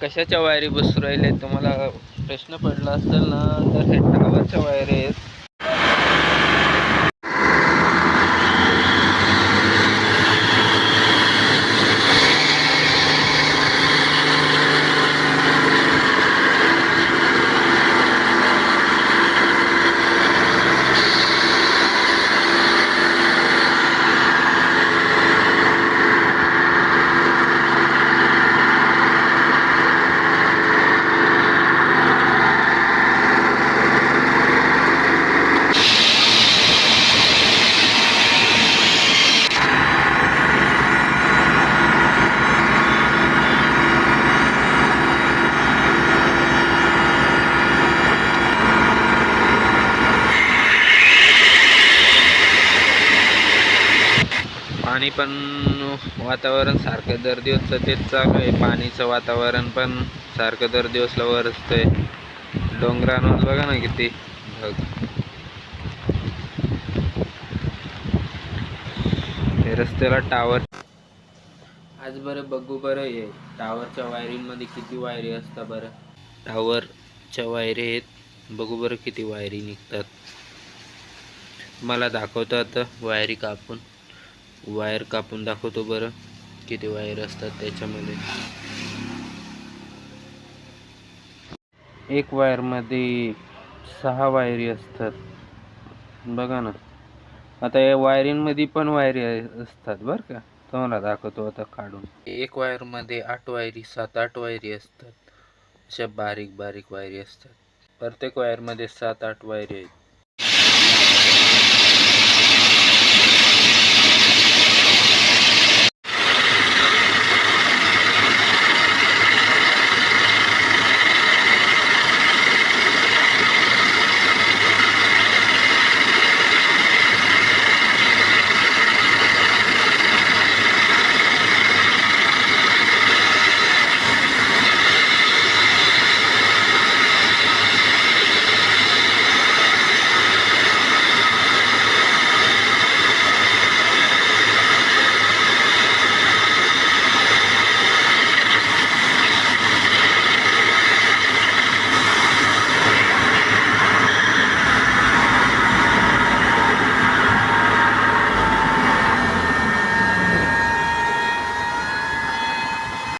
कशाच्या वायरी बसू राहिले? तुम्हाला प्रश्न पडला असेल ना तर हे टावरच्या वायरी आहेत. पाणी पण वातावरण सारखं दर दिवसचं तेच चालू आहे. पाणीचं वातावरण पण सारखं दर दिवसला वरसतंय. डोंगरांवर बघा ना किती ढग. हे रस्त्याला टावर आज बरं बघू बरं हे. टावरच्या वायरींमध्ये किती वायरी असतात बरं. टावरच्या वायरी आहेत. बघू बरं किती वायरी निघतात. मला दाखवतो आता वायरी कापून. वायर कापून दाखवतो बरं. किती वायर असतात त्याच्यामध्ये? एक वायरमध्ये सहा वायरी असतात. बघा ना. आता या वायरींमध्ये पण वायरी असतात बरं का. तुम्हाला दाखवतो आता काढून. एक वायरमध्ये आठ वायरी सात आठ वायरी असतात. अशा बारीक बारीक वायरी असतात. प्रत्येक वायरमध्ये सात आठ वायरी आहेत.